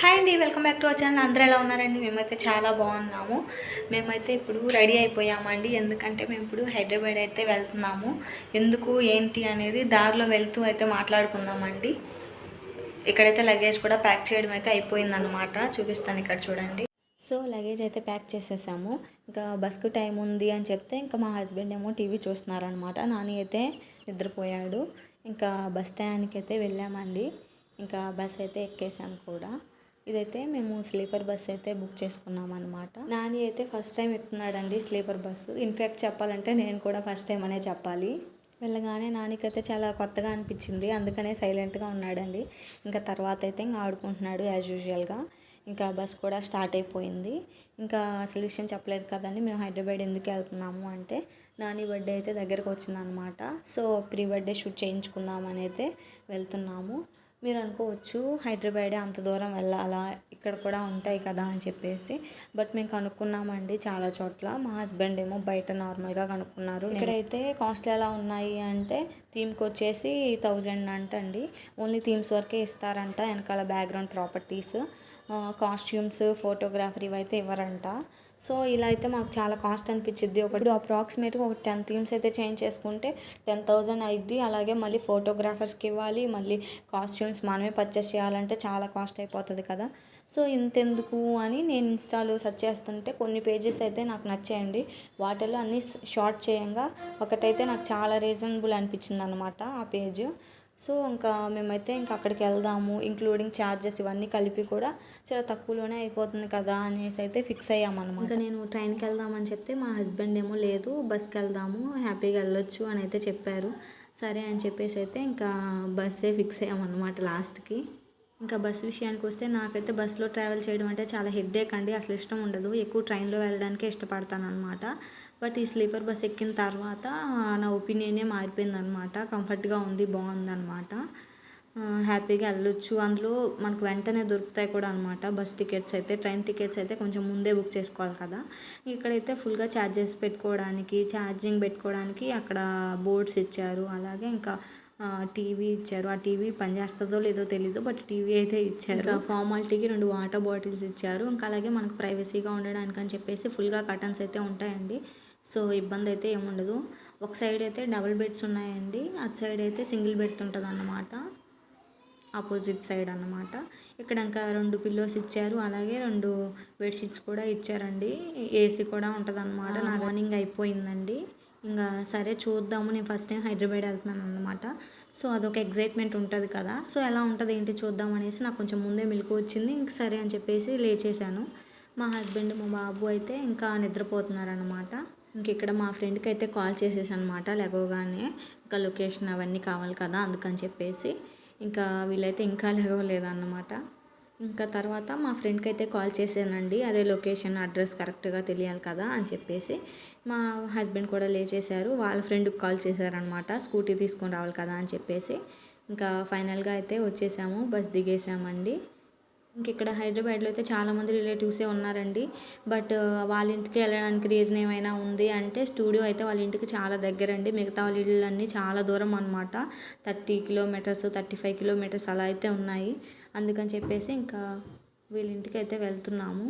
Hi అండి welcome back to our channel అందరూ ఎలా ఉన్నారండి? మేమైతే చాలా బాగున్నాము. మేమైతే ఇప్పుడు రెడీ అయిపోయామండి. ఎందుకంటే మేము ఇప్పుడు హైదరాబాద్ అయితే వెళ్తున్నాము. ఎందుకు ఏంటి అనేది దారిలో వెళ్తూ అయితే మాట్లాడుకుందామండి. ఇక్కడైతే లగేజ్ కూడా ప్యాక్ చేయడం అయితే అయిపోయిందనమాట చూపిస్తాను ఇక్కడ చూడండి. సో లగేజ్ అయితే ప్యాక్ చేసేసాము. ఇంకా బస్కు టైం ఉంది అని చెప్తే ఇంకా మా హస్బెండ్ ఏమో టీవీ చూస్తున్నారనమాట నాని అయితే నిద్రపోయాడు. ఇంకా బస్ స్టాండ్కి అయితే వెళ్ళామండి. ఇంకా బస్ అయితే ఎక్కేసాం కూడా. ఇదైతే మేము స్లీపర్ బస్ అయితే బుక్ చేసుకున్నాం అనమాట నాని అయితే ఫస్ట్ టైం ఎక్కుతున్నాడండి స్లీపర్ బస్సు ఇన్ఫ్యాక్ట్ చెప్పాలంటే నేను కూడా ఫస్ట్ టైం అనే చెప్పాలి. వెళ్ళగానే నానికైతే చాలా కొత్తగా అనిపించింది. అందుకనే సైలెంట్గా ఉన్నాడండి. ఇంకా తర్వాత అయితే ఇంకా ఆడుకుంటున్నాడు యాజ్ యూజువల్గా. ఇంకా బస్ కూడా స్టార్ట్ అయిపోయింది. ఇంకా అసలు విషయం చెప్పలేదు కదండి మేము హైదరాబాద్ ఎందుకు వెళ్తున్నాము అంటే నాని బర్త్డే అయితే దగ్గరకు వచ్చిందనమాట సో ప్రీ బర్త్డే షూట్ చేయించుకుందామని అయితే వెళ్తున్నాము. మీరు అనుకోవచ్చు హైదరాబాద్ అంత దూరం వెళ్ళాలా ఇక్కడ కూడా ఉంటాయి కదా అని చెప్పేసి. బట్ మేము కనుక్కున్నామండి చాలా చోట్ల. మా హస్బెండ్ ఏమో బయట నార్మల్గా కనుక్కున్నారు. ఇక్కడైతే కాస్ట్లు ఎలా ఉన్నాయి అంటే థీమ్కి వచ్చేసి థౌజండ్ అంటండి. ఓన్లీ థీమ్స్ వరకే ఇస్తారంట వెనకాల బ్యాక్గ్రౌండ్ ప్రాపర్టీస్ కాస్ట్యూమ్స్ ఫోటోగ్రాఫర్ ఇవైతే ఇవ్వరంట. సో ఇలా అయితే మాకు చాలా కాస్ట్ అనిపించింది ఒకటి అప్రాక్సిమేట్గా ఒక టెన్ థీమ్స్ అయితే చేంజ్ చేసుకుంటే టెన్ థౌజండ్ అయింది అలాగే మళ్ళీ ఫోటోగ్రాఫర్స్కి ఇవ్వాలి మళ్ళీ కాస్ట్యూమ్స్ మనమే పర్చేస్ చేయాలంటే చాలా కాస్ట్ అయిపోతుంది కదా. సో ఇంతెందుకు అని నేను ఇన్స్టాలో సెర్చ్ చేస్తుంటే కొన్ని పేజెస్ అయితే నాకు నచ్చాయండి. వాటిలో అన్నీ షార్ట్ చేయంగా ఒకటైతే నాకు చాలా రీజనబుల్ అనిపించింది అనమాట ఆ పేజ్. సో ఇంకా మేమైతే ఇంకా అక్కడికి వెళ్దాము ఇంక్లూడింగ్ ఛార్జెస్ ఇవన్నీ కలిపి కూడా చాలా తక్కువలోనే అయిపోతుంది కదా అనేసి అయితే ఫిక్స్ అయ్యామన్నమాట. ఇంకా నేను ట్రైన్కి వెళ్దామని చెప్తే మా హస్బెండ్ ఏమో లేదు బస్కి వెళ్దాము హ్యాపీగా వెళ్ళొచ్చు అని అయితే చెప్పారు. సరే అని చెప్పేసి అయితే ఇంకా బస్సే ఫిక్స్ అయ్యామన్నమాట లాస్ట్కి. ఇంకా బస్ విషయానికి వస్తే నాకైతే బస్సులో ట్రావెల్ చేయడం అంటే చాలా హెడ్ఏక్ అండి. అసలు ఇష్టం ఉండదు. ఎక్కువ ట్రైన్లో వెళ్ళడానికే ఇష్టపడతాను అనమాట బట్ ఈ స్లీపర్ బస్ ఎక్కిన తర్వాత నా ఒపీనియనే మారిపోయింది అనమాట కంఫర్ట్గా ఉంది బాగుందనమాట హ్యాపీగా వెళ్ళొచ్చు. అందులో మనకు వెంటనే దొరుకుతాయి కూడా అనమాట బస్ టికెట్స్ అయితే ట్రైన్ టికెట్స్ అయితే కొంచెం ముందే బుక్ చేసుకోవాలి కదా. ఇక్కడైతే ఫుల్గా ఛార్జెస్ పెట్టుకోవడానికి ఛార్జింగ్ పెట్టుకోవడానికి అక్కడ బోర్డ్స్ ఇచ్చారు. అలాగే ఇంకా టీవీ ఇచ్చారు. ఆ టీవీ పనిచేస్తుందో లేదో తెలీదు బట్ టీవీ అయితే ఇచ్చారు. ఫార్మాలిటీకి రెండు వాటర్ బాటిల్స్ ఇచ్చారు. ఇంకా అలాగే మనకు ప్రైవసీగా ఉండడానికి అని చెప్పేసి ఫుల్గా కర్టన్స్ అయితే ఉంటాయండి. సో ఇబ్బంది అయితే ఏముండదు ఒక సైడ్ అయితే డబుల్ బెడ్స్ ఉన్నాయండి. అటు సైడ్ అయితే సింగిల్ బెడ్ ఉంటుంది అన్నమాట ఆపోజిట్ సైడ్ అన్నమాట. ఇక్కడ ఇంకా రెండు పిల్లోస్ ఇచ్చారు. అలాగే రెండు బెడ్షీట్స్ కూడా ఇచ్చారండి. ఏసీ కూడా ఉంటుంది అనమాట నా మార్నింగ్ అయిపోయిందండి. ఇంకా సరే చూద్దాము నేను ఫస్ట్ టైం హైదరాబాద్ వెళ్తున్నాను అనమాట సో అదొక ఎగ్జైట్మెంట్ ఉంటుంది కదా. సో ఎలా ఉంటుంది ఏంటి చూద్దాం అనేసి నాకు కొంచెం ముందే మిల్క్ వచ్చింది. ఇంక సరే అని చెప్పేసి లేచేసాను మా హస్బెండ్ మా బాబు అయితే ఇంకా నిద్రపోతున్నారనమాట ఇంక ఇక్కడ మా ఫ్రెండ్కి అయితే కాల్ చేసేసి అనమాట లేవగానే. ఇంకా లొకేషన్ అవన్నీ కావాలి కదా అందుకని చెప్పేసి. ఇంకా వీళ్ళైతే ఇంకా లేవలేదన్నమాట. ఇంకా తర్వాత మా ఫ్రెండ్కి అయితే కాల్ చేశానండి. అదే లొకేషన్ అడ్రస్ కరెక్ట్గా తెలియాలి కదా అని చెప్పేసి. మా హస్బెండ్ కూడా లేచేశారు వాళ్ళ ఫ్రెండ్కి కాల్ చేశారనమాట స్కూటీ తీసుకొని రావాలి కదా అని చెప్పేసి. ఇంకా ఫైనల్గా అయితే వచ్చేసాము. బస్ దిగేసామండి. ఇక్కడ హైదరాబాద్లో అయితే చాలామంది రిలేటివ్సే ఉన్నారండి. బట్ వాళ్ళ ఇంటికి వెళ్ళడానికి రీజన్ ఏమైనా ఉంది అంటే స్టూడియో అయితే వాళ్ళ ఇంటికి చాలా దగ్గర అండి మిగతా వాళ్ళ ఇళ్ళన్నీ చాలా దూరం అనమాట thirty kilometres thirty five kilometres అలా అయితే ఉన్నాయి. అందుకని చెప్పేసి ఇంకా వీళ్ళ ఇంటికి అయితే వెళ్తున్నాము.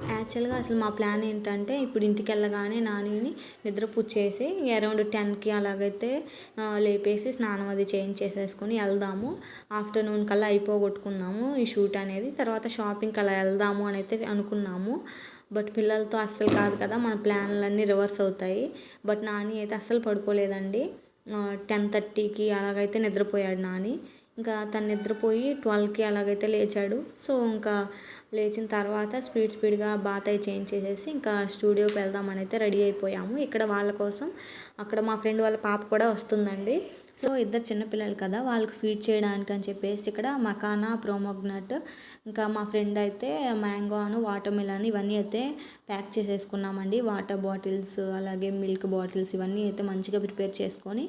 యాక్చువల్గా అసలు మా ప్లాన్ ఏంటంటే ఇప్పుడు ఇంటికి వెళ్ళగానే నానిని నిద్ర పుచ్చేసి అరౌండ్ టెన్కి అలాగైతే లేపేసి స్నానం అది చేంజ్ చేసేసుకొని వెళ్దాము. ఆఫ్టర్నూన్ కల్లా అయిపోగొట్టుకున్నాము ఈ షూట్ అనేది. తర్వాత షాపింగ్కి అలా వెళ్దాము అని అయితే అనుకున్నాము. బట్ పిల్లలతో అస్సలు కాదు కదా మన ప్లాన్లన్నీ రివర్స్ అవుతాయి. బట్ నాని అయితే అస్సలు పడుకోలేదండి. టెన్ థర్టీకి అలాగైతే నిద్రపోయాడు నాని. ఇంకా తను నిద్రపోయి ట్వెల్వ్కి అలాగైతే లేచాడు. సో ఇంకా లేచిన తర్వాత స్పీడ్ స్పీడ్గా బాత్ అయి చేంజ్ చేసేసి ఇంకా స్టూడియోకి వెళ్దామని అయితే రెడీ అయిపోయాము. ఇక్కడ వాళ్ళ కోసం అక్కడ మా ఫ్రెండ్ వాళ్ళ పాప కూడా వస్తుందండి. సో ఇద్దరు చిన్నపిల్లలు కదా వాళ్ళకి ఫీడ్ చేయడానికి అని చెప్పేసి ఇక్కడ మకానా ప్రోమోగ్నట్ ఇంకా మా ఫ్రెండ్ అయితే మ్యాంగోను వాటర్ మిలన్ ఇవన్నీ అయితే ప్యాక్ చేసేసుకున్నామండి. వాటర్ బాటిల్స్ అలాగే మిల్క్ బాటిల్స్ ఇవన్నీ అయితే మంచిగా ప్రిపేర్ చేసుకొని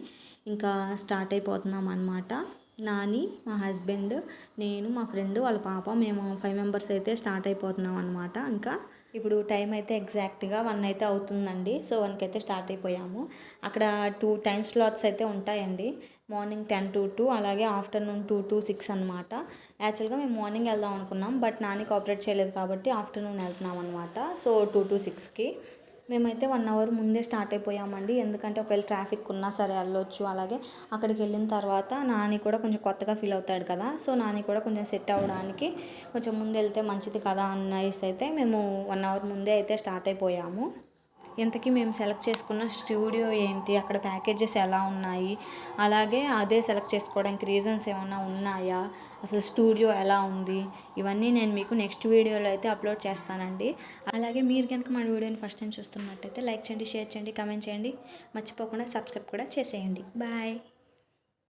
ఇంకా స్టార్ట్ అయిపోతున్నాం అనమాట నాని మా హస్బెండ్ నేను మా ఫ్రెండ్ వాళ్ళ పాప మేము ఫైవ్ మెంబర్స్ అయితే స్టార్ట్ అయిపోతున్నాం అనమాట ఇంకా ఇప్పుడు టైం అయితే ఎగ్జాక్ట్గా వన్ అయితే అవుతుందండి. సో వన్కి అయితే స్టార్ట్ అయిపోయాము. అక్కడ టూ టైం స్లాట్స్ అయితే ఉంటాయండి. మార్నింగ్ టెన్ టు టూ అలాగే ఆఫ్టర్నూన్ టూ టు సిక్స్ అనమాట యాక్చువల్గా మేము మార్నింగ్ వెళ్దాం అనుకున్నాం బట్ నాని కోఆపరేట్ చేయలేదు కాబట్టి ఆఫ్టర్నూన్ వెళ్తున్నాం అనమాట సో టూ టు సిక్స్కి. మేమైతే వన్ అవర్ ముందే స్టార్ట్ అయిపోయామండి. ఎందుకంటే ఒకవేళ ట్రాఫిక్ ఉన్నా సరే వెళ్ళొచ్చు అలాగే అక్కడికి వెళ్ళిన తర్వాత నాని కూడా కొంచెం కొత్తగా ఫీల్ అవుతాడు కదా. సో నాని కూడా కొంచెం సెట్ అవ్వడానికి కొంచెం ముందు వెళ్తే మంచిది కదా అన్నైస్ అయితే మేము వన్ అవర్ ముందే అయితే స్టార్ట్ అయిపోయాము. ఇంతకీ మేము సెలెక్ట్ చేసుకున్న స్టూడియో ఏంటి? అక్కడ ప్యాకేజెస్ ఎలా ఉన్నాయి? అలాగే అదే సెలెక్ట్ చేసుకోవడానికి రీజన్స్ ఏమైనా ఉన్నాయా? అసలు స్టూడియో ఎలా ఉంది? ఇవన్నీ నేను మీకు నెక్స్ట్ వీడియోలో అయితే అప్లోడ్ చేస్తానండి. అలాగే మీరు కనుక మన వీడియోని ఫస్ట్ టైం చూస్తున్నట్టయితే లైక్ చేయండి షేర్ చేయండి కమెంట్ చేయండి. మర్చిపోకుండా సబ్స్క్రైబ్ కూడా చేసేయండి. బాయ్.